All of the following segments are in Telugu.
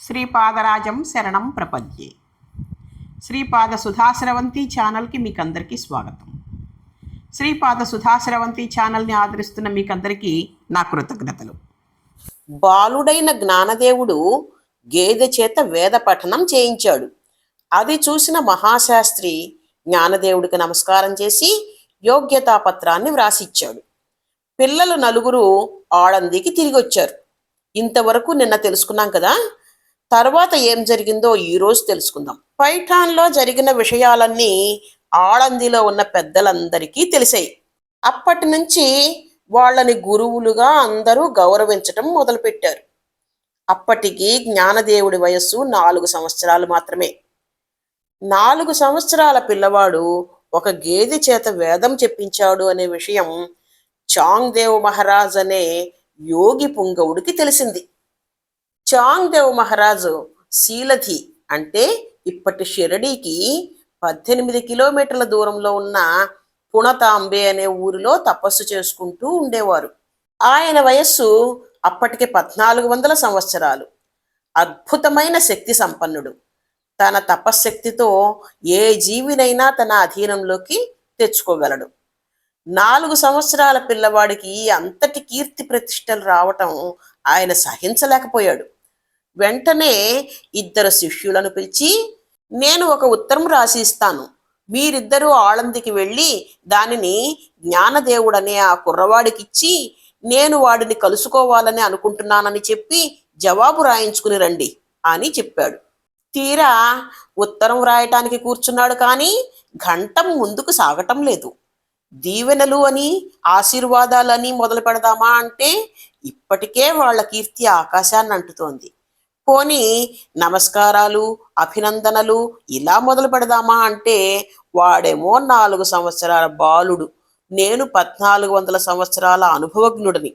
శ్రీపాదరాజం శరణం ప్రపద్యే. శ్రీపాద సుధాశ్రవంతి ఛానల్కి మీకు అందరికీ స్వాగతం. శ్రీపాద సుధాశ్రవంతి ఛానల్ని ఆదరిస్తున్న మీకందరికీ నా కృతజ్ఞతలు. బాలుడైన జ్ఞానదేవుడు గేదె చేత వేద పఠనం చేయించాడు. అది చూసిన మహాశాస్త్రి జ్ఞానదేవుడికి నమస్కారం చేసి యోగ్యతాపత్రాన్ని వ్రాసిచ్చాడు. పిల్లలు నలుగురు ఆడందికి తిరిగి వచ్చారు ఇంతవరకు నిన్న తెలుసుకున్నాం కదా తర్వాత ఏం జరిగిందో ఈరోజు తెలుసుకుందాం. పైఠాన్లో జరిగిన విషయాలన్నీ ఆళందిలో ఉన్న పెద్దలందరికీ తెలిసాయి. అప్పటి నుంచి వాళ్ళని గురువులుగా అందరూ గౌరవించటం మొదలుపెట్టారు. అప్పటికి జ్ఞానదేవుడి వయస్సు నాలుగు సంవత్సరాలు మాత్రమే. నాలుగు సంవత్సరాల పిల్లవాడు ఒక గేదె చేత వేదం చెప్పించాడు అనే విషయం చాంగ్దేవ్ మహారాజ్ అనే యోగి పుంగవుడికి తెలిసింది. చాంగ్దేవ్ మహారాజు శీలధి అంటే ఇప్పటి షిరడీకి పద్దెనిమిది కిలోమీటర్ల దూరంలో ఉన్న పుణతాంబే అనే ఊరిలో తపస్సు చేసుకుంటూ ఉండేవారు. ఆయన వయస్సు అప్పటికి పద్నాలుగు వందల సంవత్సరాలు. అద్భుతమైన శక్తి సంపన్నుడు. తన తపశ్శక్తితో ఏ జీవినైనా తన అధీనంలోకి తెచ్చుకోగలడు. నాలుగు సంవత్సరాల పిల్లవాడికి అంతటి కీర్తి ప్రతిష్టలు రావటం ఆయన సహించలేకపోయాడు. వెంటనే ఇద్దరు శిష్యులను పిలిచి నేను ఒక ఉత్తరం రాసిస్తాను. మీరిద్దరూ ఆళందికి వెళ్ళి దానిని జ్ఞానదేవుడనే ఆ కుర్రవాడికిచ్చి నేను వాడిని కలుసుకోవాలని అనుకుంటున్నానని చెప్పి జవాబు రాయించుకుని రండి అని చెప్పాడు. తీరా ఉత్తరం వ్రాయటానికి కూర్చున్నాడు కానీ ఘంటం ముందుకు సాగటం లేదు. దీవెనలు అని ఆశీర్వాదాలని మొదలు పెడదామా అంటే ఇప్పటికే వాళ్ళ కీర్తి ఆకాశాన్ని అంటుతోంది. పోని నమస్కారాలు అభినందనలు ఇలా మొదలు పెడదామా అంటే వాడేమో నాలుగు సంవత్సరాల బాలుడు. నేను పద్నాలుగు వందల సంవత్సరాల అనుభవజ్ఞుడిని.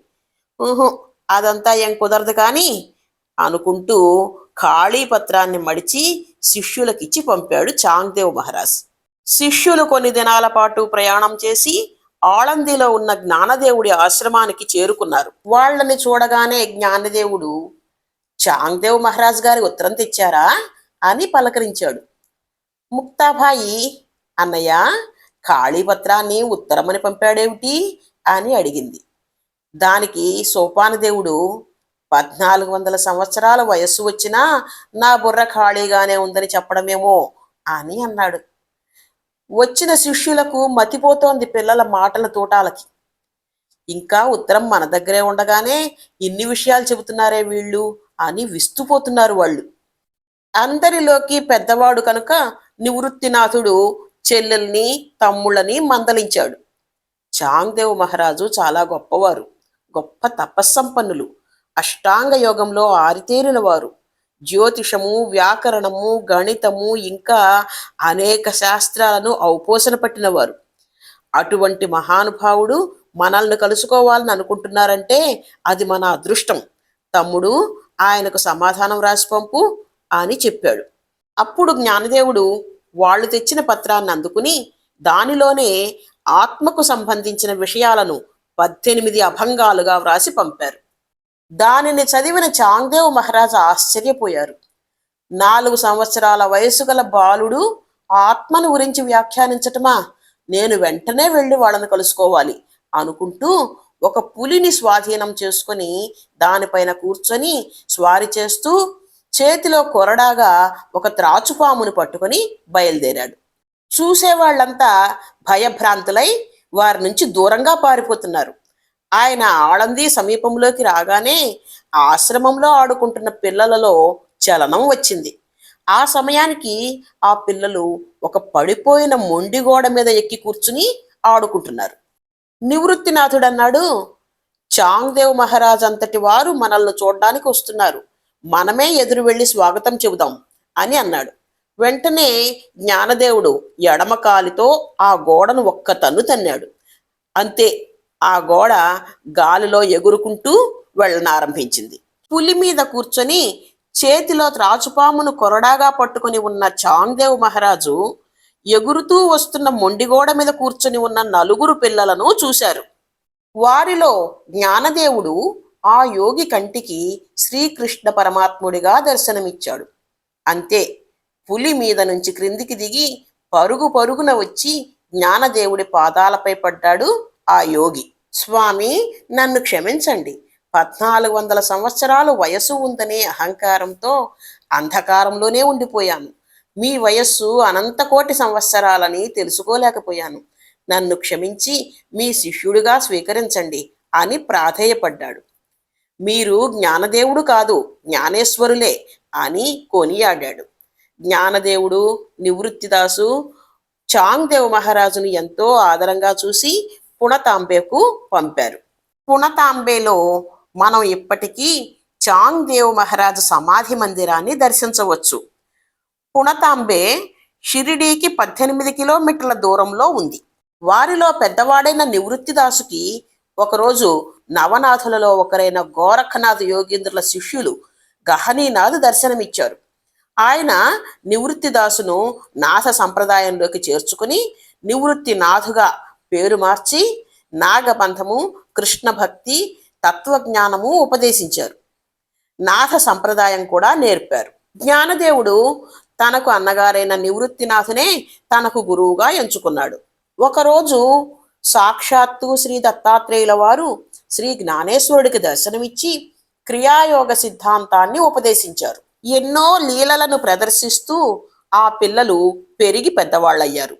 ఊహు అదంతా ఏం కుదరదు కానీ అనుకుంటూ ఖాళీ పత్రాన్ని మడిచి శిష్యులకిచ్చి పంపాడు చాంగ్దేవ్ మహారాజ్. శిష్యులు కొన్ని దినాల పాటు ప్రయాణం చేసి ఆళందిలో ఉన్న జ్ఞానదేవుడి ఆశ్రమానికి చేరుకున్నారు. వాళ్ళని చూడగానే జ్ఞానదేవుడు చాంగ్దేవ్ మహారాజ్ గారి ఉత్తరం తెచ్చారా అని పలకరించాడు. ముక్తాబాయి అన్నయ్య ఖాళీ పత్రాన్ని ఉత్తరమని పంపాడేమిటి అని అడిగింది. దానికి సోపానదేవుడు పద్నాలుగు వందల సంవత్సరాల వయస్సు వచ్చినా నా బుర్ర ఖాళీగానే ఉందని చెప్పడమేమో అని అన్నాడు. వచ్చిన శిష్యులకు మతిపోతోంది పిల్లల మాటల తోటాలకి. ఇంకా ఉత్తరం మన దగ్గరే ఉండగానే ఇన్ని విషయాలు చెబుతున్నారే వీళ్ళు? అని విస్తుపోతున్నారు వాళ్ళు. అందరిలోకి పెద్దవాడు కనుక నివృత్తినాథుడు చెల్లెల్ని తమ్ముళ్ళని మందలించాడు. చాంగ్దేవ్ మహారాజు చాలా గొప్పవారు గొప్ప తపస్సంపన్నులు. అష్టాంగ యోగంలో ఆరితేరిన వారు. జ్యోతిషము వ్యాకరణము గణితము ఇంకా అనేక శాస్త్రాలను ఔపోసన పట్టినవారు అటువంటి మహానుభావుడు మనల్ని కలుసుకోవాలని అనుకుంటున్నారంటే అది మన అదృష్టం. తమ్ముడు ఆయనకు సమాధానం రాసి పంపు అని చెప్పాడు. అప్పుడు జ్ఞానదేవుడు వాళ్ళు తెచ్చిన పత్రాన్ని అందుకుని దానిలోనే ఆత్మకు సంబంధించిన విషయాలను పద్దెనిమిది అభంగాలుగా వ్రాసి పంపారు. దానిని చదివిన చాంగ్దేవ్ మహారాజు ఆశ్చర్యపోయారు. నాలుగు సంవత్సరాల వయసు గల బాలుడు ఆత్మను గురించి వ్యాఖ్యానించటమా? నేను వెంటనే వెళ్ళి వాళ్ళని కలుసుకోవాలి అనుకుంటూ ఒక పులిని స్వాధీనం చేసుకొని దానిపైన కూర్చొని స్వారి చేస్తూ చేతిలో కొరడాగా ఒక త్రాచుపామును పట్టుకొని బయలుదేరాడు. చూసేవాళ్ళంతా భయభ్రాంతులై వారి నుంచి దూరంగా పారిపోతున్నారు. ఆయన ఆళంది సమీపంలోకి రాగానే ఆశ్రమంలో ఆడుకుంటున్న పిల్లలలో చలనం వచ్చింది. ఆ సమయానికి ఆ పిల్లలు ఒక పడిపోయిన మొండి గోడ మీద ఎక్కి కూర్చుని ఆడుకుంటున్నారు. నివృత్తినాథుడు అన్నాడు చాంగ్దేవ్ మహారాజ్ అంతటి వారు మనల్ని చూడడానికి వస్తున్నారు. మనమే ఎదురు వెళ్ళి స్వాగతం చెబుదాం అని అన్నాడు. వెంటనే జ్ఞానదేవుడు ఎడమ కాలితో ఆ గోడను ఒక్క తన్ను తన్నాడు. అంతే ఆ గోడ గాలిలో ఎగురుకుంటూ వెళ్ళనారంభించింది. పులి మీద కూర్చొని చేతిలో త్రాచుపామును కొరడాగా పట్టుకుని ఉన్న చాంగ్దేవ్ మహారాజు ఎగురుతూ వస్తున్న మొండిగోడ మీద కూర్చొని ఉన్న నలుగురు పిల్లలను చూశారు. వారిలో జ్ఞానదేవుడు ఆ యోగి కంటికి శ్రీకృష్ణ పరమాత్ముడిగా దర్శనమిచ్చాడు. అంతే పులి మీద నుంచి క్రిందికి దిగి పరుగు పరుగున వచ్చి జ్ఞానదేవుడి పాదాలపై పడ్డాడు ఆ యోగి. స్వామి నన్ను క్షమించండి. పద్నాలుగు వందల సంవత్సరాలు వయసు ఉందనే అహంకారంతో అంధకారంలోనే ఉండిపోయాను. మీ వయస్సు అనంతకోటి సంవత్సరాలని తెలుసుకోలేకపోయాను. నన్ను క్షమించి మీ శిష్యుడిగా స్వీకరించండి అని ప్రాధేయపడ్డాడు. మీరు జ్ఞానదేవుడు కాదు జ్ఞానేశ్వరులే అని కొనియాడాడు. జ్ఞానదేవుడు నివృత్తిదాసు చాంగ్దేవ్ మహారాజును ఎంతో ఆదరంగా చూసి పుణతాంబేకు పంపారు. పుణతాంబేలో మనం ఇప్పటికీ చాంగ్దేవ్ మహారాజు సమాధి మందిరాన్ని దర్శించవచ్చు. పుణతాంబే షిరిడీకి పద్దెనిమిది కిలోమీటర్ల దూరంలో ఉంది. వారిలో పెద్దవాడైన నివృత్తిదాసుకి ఒకరోజు నవనాథులలో ఒకరైన గోరఖనాథ్ యోగేంద్రుల శిష్యులు గహనీనాథ్ దర్శనమిచ్చారు. ఆయన నివృత్తిదాసును నాథ సంప్రదాయంలోకి చేర్చుకుని నివృత్తి నాథుగా పేరు మార్చి నాగబంధము కృష్ణ భక్తి తత్వజ్ఞానము ఉపదేశించారు. నాథ సంప్రదాయం కూడా నేర్పారు. జ్ఞానదేవుడు తనకు అన్నగారైన నివృత్తినాథునే తనకు గురువుగా ఎంచుకున్నాడు. ఒకరోజు సాక్షాత్తు శ్రీ దత్తాత్రేయుల వారు శ్రీ జ్ఞానేశ్వరుడికి దర్శనమిచ్చి క్రియాయోగ సిద్ధాంతాన్ని ఉపదేశించారు. ఎన్నో లీలలను ప్రదర్శిస్తూ ఆ పిల్లలు పెరిగి పెద్దవాళ్ళయ్యారు.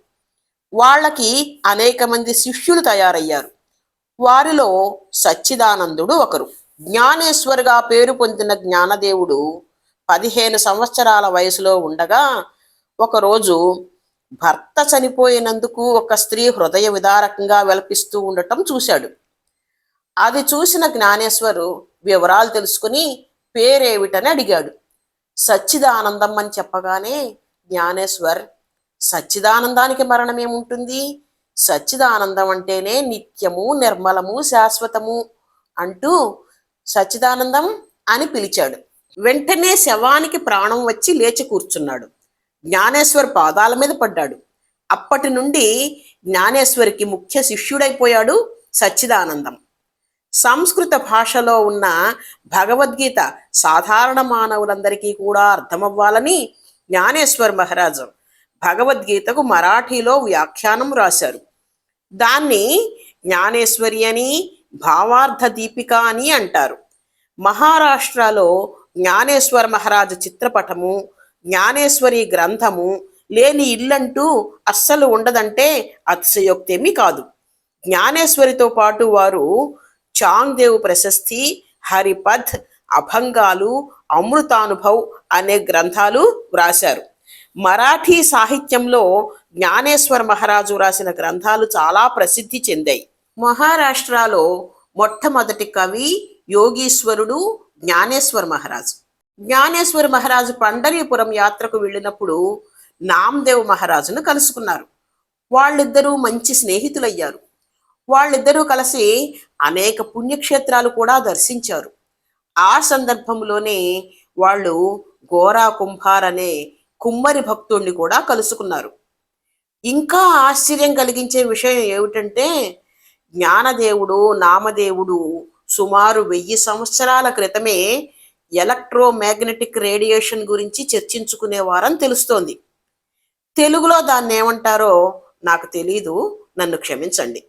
వాళ్ళకి అనేక మంది శిష్యులు తయారయ్యారు. వారిలో సచ్చిదానందుడు ఒకరు. జ్ఞానేశ్వరుగా పేరు పొందిన జ్ఞానదేవుడు పదిహేను సంవత్సరాల వయసులో ఉండగా ఒకరోజు భర్త చనిపోయినందుకు ఒక స్త్రీ హృదయ విదారకంగా విలపిస్తూ ఉండటం చూశాడు. అది చూసిన జ్ఞానేశ్వరు వివరాలు తెలుసుకుని పేరేమిటని అడిగాడు. సచ్చిదానందం అని చెప్పగానే జ్ఞానేశ్వర్ సచ్చిదానందానికి మరణం ఏముంటుంది సచ్చిదానందం అంటేనే నిత్యము నిర్మలము శాశ్వతము అంటూ సచ్చిదానందం అని పిలిచాడు. వెంటనే శవానికి ప్రాణం వచ్చి లేచి కూర్చున్నాడు. జ్ఞానేశ్వర్ పాదాల మీద పడ్డాడు. అప్పటి నుండి జ్ఞానేశ్వరికి ముఖ్య శిష్యుడైపోయాడు సచ్చిదానందం. సంస్కృత భాషలో ఉన్న భగవద్గీత సాధారణ మానవులందరికీ కూడా అర్థమవ్వాలని జ్ఞానేశ్వర్ మహారాజు భగవద్గీతకు మరాఠీలో వ్యాఖ్యానం రాశారు. దాన్ని జ్ఞానేశ్వరి అని భావార్థ దీపిక అని అంటారు. మహారాష్ట్రలో జ్ఞానేశ్వర మహారాజు చిత్రపటము జ్ఞానేశ్వరి గ్రంథము లేని ఇల్లంటూ అస్సలు ఉండదంటే అతిశయోక్తేమీ కాదు. జ్ఞానేశ్వరితో పాటు వారు చాంగ్దేవ్ ప్రశస్తి హరిపథ్ అభంగాలు అమృతానుభవ్ అనే గ్రంథాలు వ్రాశారు. మరాఠీ సాహిత్యంలో జ్ఞానేశ్వర మహారాజు రాసిన గ్రంథాలు చాలా ప్రసిద్ధి చెందాయి. మహారాష్ట్రలో మొట్టమొదటి కవి యోగీశ్వరుడు జ్ఞానేశ్వర్ మహారాజు. జ్ఞానేశ్వర మహారాజు పండరీపురం యాత్రకు వెళ్ళినప్పుడు నామదేవ్ మహారాజును కలుసుకున్నారు. వాళ్ళిద్దరూ మంచి స్నేహితులయ్యారు. వాళ్ళిద్దరూ కలిసి అనేక పుణ్యక్షేత్రాలు కూడా దర్శించారు. ఆ సందర్భంలోనే వాళ్ళు గోరా కుంభార్ అనే కుమ్మరి భక్తుణ్ణి కూడా కలుసుకున్నారు. ఇంకా ఆశ్చర్యం కలిగించే విషయం ఏమిటంటే జ్ఞానదేవుడు నామదేవుడు సుమారు వెయ్యి సంవత్సరాల క్రితమే ఎలక్ట్రోమాగ్నెటిక్ రేడియేషన్ గురించి చర్చించుకునేవారని తెలుస్తోంది. తెలుగులో దాన్ని ఏమంటారో నాకు తెలీదు. నన్ను క్షమించండి.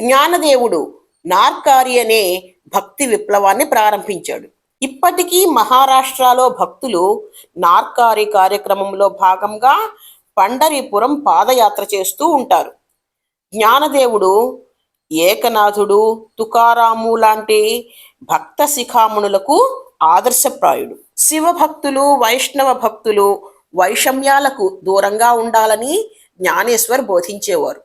జ్ఞానదేవుడు నార్కారి అనే భక్తి విప్లవాన్ని ప్రారంభించాడు. ఇప్పటికీ మహారాష్ట్రలో భక్తులు నార్కారి కార్యక్రమంలో భాగంగా పండరీపురం పాదయాత్ర చేస్తూ ఉంటారు. జ్ఞానదేవుడు ఏకనాథుడు తుకారాము లాంటి భక్త శిఖామునులకు ఆదర్శప్రాయుడు. శివ భక్తులు వైష్ణవ భక్తులు వైషమ్యాలకు దూరంగా ఉండాలని జ్ఞానేశ్వర్ బోధించేవారు.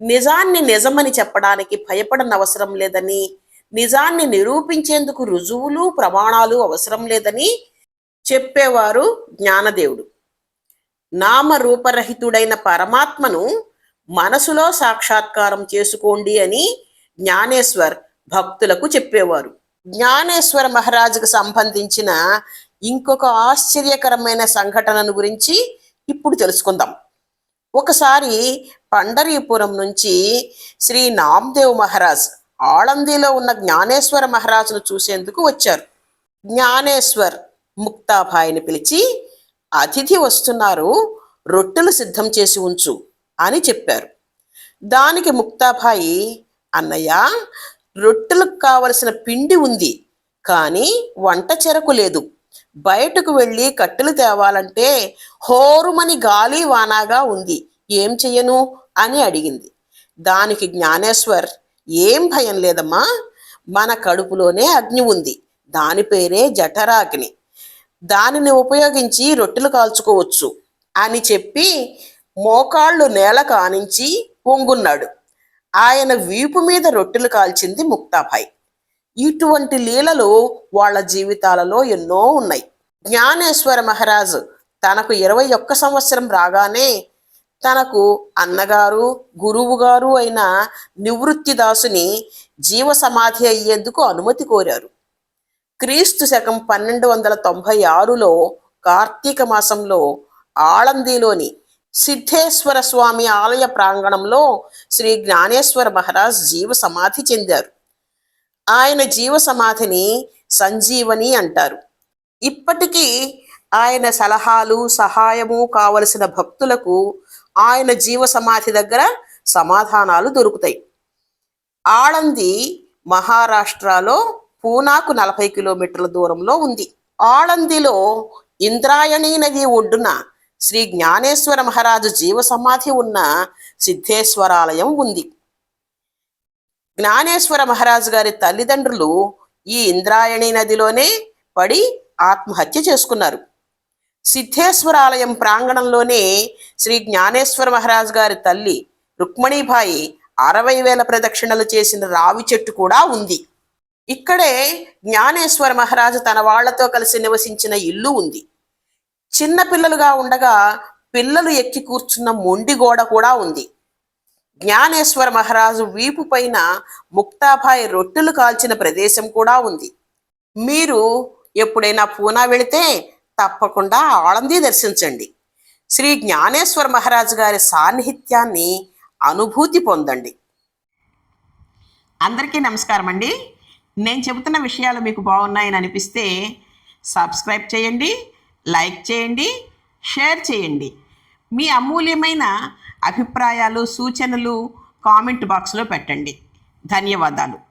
నిజాన్ని నిజమని చెప్పడానికి భయపడనవసరం లేదని నిజాన్ని నిరూపించేందుకు రుజువులు ప్రమాణాలు అవసరం లేదని చెప్పేవారు జ్ఞానదేవుడు. నామరూపరహితుడైన పరమాత్మను మనసులో సాక్షాత్కారం చేసుకోండి అని జ్ఞానేశ్వర్ భక్తులకు చెప్పేవారు. జ్ఞానేశ్వర మహారాజుకు సంబంధించిన ఇంకొక ఆశ్చర్యకరమైన సంఘటనను గురించి ఇప్పుడు తెలుసుకుందాం. ఒకసారి పండరీపురం నుంచి శ్రీ నామ్దేవ్ మహారాజ్ ఆళందీలో ఉన్న జ్ఞానేశ్వర మహారాజును చూసేందుకు వచ్చారు. జ్ఞానేశ్వర్ ముక్తాభాయిని పిలిచి అతిథి వస్తున్నారు రొట్టెలు సిద్ధం చేసి ఉంచు. అని చెప్పారు. దానికి ముక్తాభాయి అన్నయ్య రొట్టెలకు కావలసిన పిండి ఉంది కానీ వంట చెరకు లేదు. బయటకు వెళ్ళి కట్టెలు తేవాలంటే హోరుమని గాలి వానాగా ఉంది ఏం చెయ్యను? అని అడిగింది. దానికి జ్ఞానేశ్వర్ ఏం భయం లేదమ్మా మన కడుపులోనే అగ్ని ఉంది దాని పేరే జఠరాగ్ని. దానిని ఉపయోగించి రొట్టెలు కాల్చుకోవచ్చు అని చెప్పి మోకాళ్ళు నేల కానించి పొంగున్నాడు. ఆయన వీపు మీద రొట్టెలు కాల్చింది ముక్తాభాయ్. ఇటువంటి లీలలు వాళ్ళ జీవితాలలో ఎన్నో ఉన్నాయి. జ్ఞానేశ్వర మహారాజు తనకు ఇరవై ఒక్క సంవత్సరం రాగానే తనకు అన్నగారు గురువు గారు అయిన నివృత్తి దాసుని జీవ సమాధి అయ్యేందుకు అనుమతి కోరారు. క్రీస్తు శకం పన్నెండు వందల తొంభై ఆరులో కార్తీక మాసంలో ఆళందిలోని సిద్ధేశ్వర స్వామి ఆలయ ప్రాంగణంలో శ్రీ జ్ఞానేశ్వర మహారాజ్ జీవ సమాధి చెందారు. ఆయన జీవ సమాధిని సంజీవని అంటారు. ఇప్పటికీ ఆయన సలహాలు సహాయము కావలసిన భక్తులకు ఆయన జీవ సమాధి దగ్గర సమాధానాలు దొరుకుతాయి. ఆళంది మహారాష్ట్రలో పూనాకు నలభై కిలోమీటర్ల దూరంలో ఉంది. ఆళందిలో ఇంద్రాయణి నది ఒడ్డున శ్రీ జ్ఞానేశ్వర మహారాజు జీవ సమాధి ఉన్న సిద్ధేశ్వరాలయం ఉంది. జ్ఞానేశ్వర మహారాజు గారి తల్లిదండ్రులు ఈ ఇంద్రాయణి నదిలోనే పడి ఆత్మహత్య చేసుకున్నారు. సిద్ధేశ్వరాలయం ప్రాంగణంలోనే శ్రీ జ్ఞానేశ్వర మహారాజు గారి తల్లి రుక్మణీబాయి అరవై వేల ప్రదక్షిణలు చేసిన రావి చెట్టు కూడా ఉంది. ఇక్కడే జ్ఞానేశ్వర మహారాజు తన వాళ్ళతో కలిసి నివసించిన ఇల్లు ఉంది. చిన్న పిల్లలుగా ఉండగా పిల్లలు ఎక్కి కూర్చున్న మొండి గోడ కూడా ఉంది. జ్ఞానేశ్వర మహారాజు వీపు పైన ముక్తాభాయ్ రొట్టెలు కాల్చిన ప్రదేశం కూడా ఉంది. మీరు ఎప్పుడైనా పూనా వెళితే తప్పకుండా ఆళంది దర్శించండి. శ్రీ జ్ఞానేశ్వర మహారాజు గారి సాన్నిహిత్యాన్ని అనుభూతి పొందండి. అందరికీ నమస్కారం అండి. నేను చెబుతున్న విషయాలు మీకు బాగున్నాయని అనిపిస్తే సబ్స్క్రైబ్ చేయండి. లైక్ చేయండి షేర్ చేయండి. మీ అమూల్యమైన అభిప్రాయాలు సూచనలు కామెంట్ బాక్స్లో పెట్టండి. ధన్యవాదాలు.